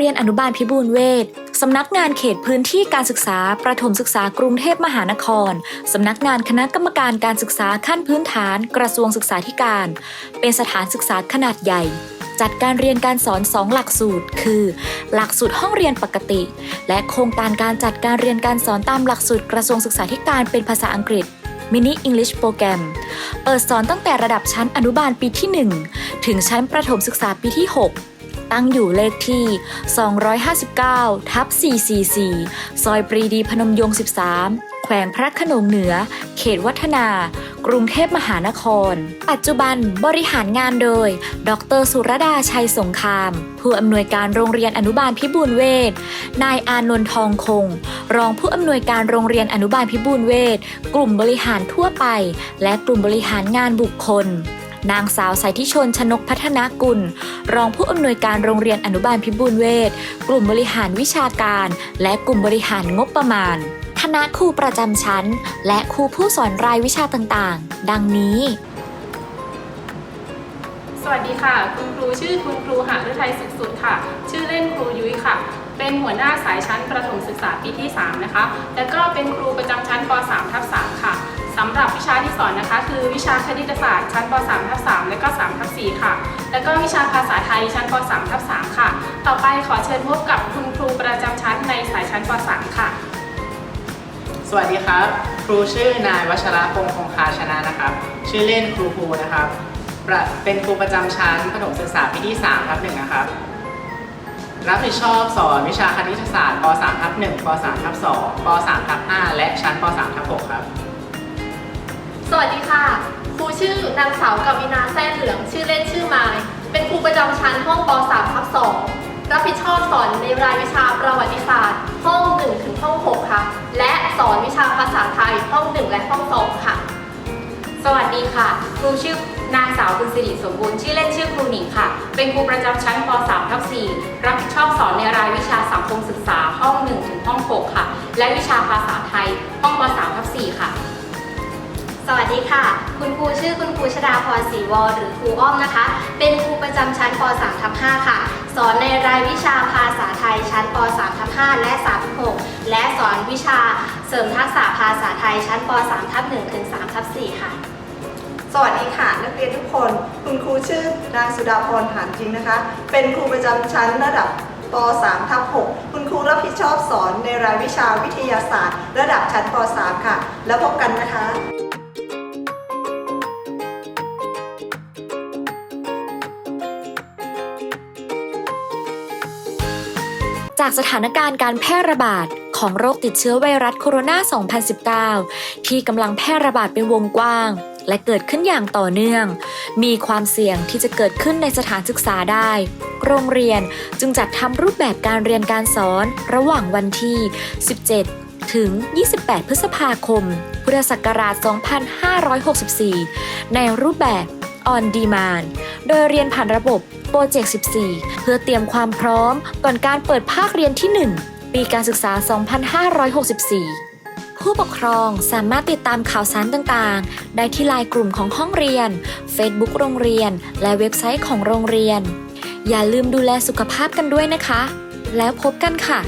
รียนอนุบาลพิบูลเวทสำนักงานเขตพื้นที่การศึกษา ประถมศึกษากรุงเทพมหานคร สำนักงานคณะกรรมการการศึกษาขั้นพื้นฐาน กระทรวงศึกษาธิการ เป็นสถานศึกษาขนาดใหญ่ จัดการเรียนการสอน 2 หลักสูตร คือ หลักสูตรห้องเรียนปกติ และโครงการการจัดการเรียนการสอนตามหลักสูตรกระทรวงศึกษาธิการเป็นภาษาอังกฤษมินิ English โปรแกรมเปิดสอนตั้งแต่ระดับชั้นอนุบาลปีที่ 1 ถึงชั้นประถมศึกษาปีที่ 6 ตั้งอยู่เลขที่ 259 ทับ 444 ซอยปรีดีพนมยงค์ 13 แขวงพระขนงเหนือ เขตวัฒนา กรุงเทพมหานคร ปัจจุบันบริหารงานโดย ดรสุรดาชัยสงคราม ผู้อำนวยการโรงเรียนอนุบาลพิบูลเวทนายอานนท์ทองคง รองผู้อำนวยการโรงเรียนอนุบาลพิบูลเวทกลุ่มบริหารทั่วไป และกลุ่มบริหารงานบุคคล นางสาวสายทิชนชนกพัฒนากุล รองผู้อำนวยการโรงเรียนอนุบาลพิบูลเวทกลุ่มบริหารวิชาการ และกลุ่มบริหารงบประมาณ คณะครูประจำชั้น และครูผู้สอนรายวิชาต่างๆ ดังนี้สวัสดีค่ะ คุณครูชื่อคุณครูหฤทัยสุขสุดค่ะ ชื่อเล่นครูยุ้ยค่ะ เป็นหัวหน้าสายชั้นประถมศึกษาปีที่ 3 นะคะ แล้วก็เป็นครูประจำชั้นป .3 ทับ3ค่ะำหรับวิชาที่สอนนะคะ คือวิชาคณิตศาสตร์ชั้นป .3 ทับ3และก็3ทับ4ค่ะ แล้วก็วิชาภาษาไทยชั้นป .3 ทับ3ค่ะ ต่อไปขอเชิญพบกับคุณครูประจำชั้นในสายชั้นป .3 ค่ะ สวัสดีครับ ครูชื่อนายวัชระพงษ์คงคาชนะนะครับ ชื่อเล่นครูภูนะครับ เป็นครูประจำชั้นประถมศึกษาปีที่3ทับหนึ่งนะครับรับผิดชอบสอนวิชาคณิตศาสตร์ป .3 ทับ1ป .3 ทับ2ป .3 ทับ5และชั้นป .3 ทับ6ครับ สวัสดีค่ะ ครูชื่อนางสาวกวินาแซ่เหลือง ชื่อเล่นชื่อไมาย เป็นครูประจำชั้นห้องป .3 ทับ2รับผิดชอบสอนในรายวิชาประวัติศาสตร์ ห้อง 1 ถึงห้อง 6 ค่ะ และสอนวิชาภาษาไทยห้อง 1 และห้อง 2 ค่ะ สวัสดีค่ะ ครูชื่อนางสาวคุณสิริสมบูรณ์ชื่อเล่นชื่อครูหนิงค่ะ เป็นครูประจำชั้นป .3 ทับ4รับผิดชอบสอนในรายวิชาสังคมศึกษาห้อง 1 ถึงห้อง ชื่อคุณครูชดาพรศรีวรหรือครูอ้อมนะคะ เป็นครูประจำชั้นป .3 ทับ5ค่ะ สอนในรายวิชาภาษาไทยชั้นป .3 ทับ5และ3ทับ6และสอนวิชาเสริมทักษะภาษาไทยชั้นป .3 ทับ1ถึง3ทับ4ค่ะ สวัสดีค่ะนักเรียนทุกคน คุณครูชื่อนางสุดาพรหานจริงนะคะ เป็นครูประจำชั้นระดับป .3 ทับ6คุณครูรับผิดชอบสอนในรายวิชาวิทยาศาสตร์ ระดับชั้นป .3 ค่ะ แล้วพบกันนะคะ จากสถานการณ์การแพร่ระบาดของโรคติดเชื้อไวรัสโคโรนา 2019 ที่กำลังแพร่ระบาดเป็นวงกว้าง และเกิดขึ้นอย่างต่อเนื่อง มีความเสี่ยงที่จะเกิดขึ้นในสถานศึกษาได้ โรงเรียนจึงจัดทำรูปแบบการเรียนการสอนระหว่างวันที่ 17 ถึง 28 พฤษภาคม พุทธศักราช 2564 ในรูปแบบ On Demand โดยเรียนผ่านระบบ ปรเจกต์ 14 เพื่อเตรียมความพร้อมก่อนการเปิดภาคเรียนที่ 1 ปีการศึกษา 2564ผู้ปกครองสามารถติดตามข่าวสารต่างๆ ได้ที่ไลน์กลุ่มของห้องเรียน Facebook โรงเรียน และเว็บไซต์ของโรงเรียน อย่าลืมดูแลสุขภาพกันด้วยนะคะ แล้วพบกันค่ะ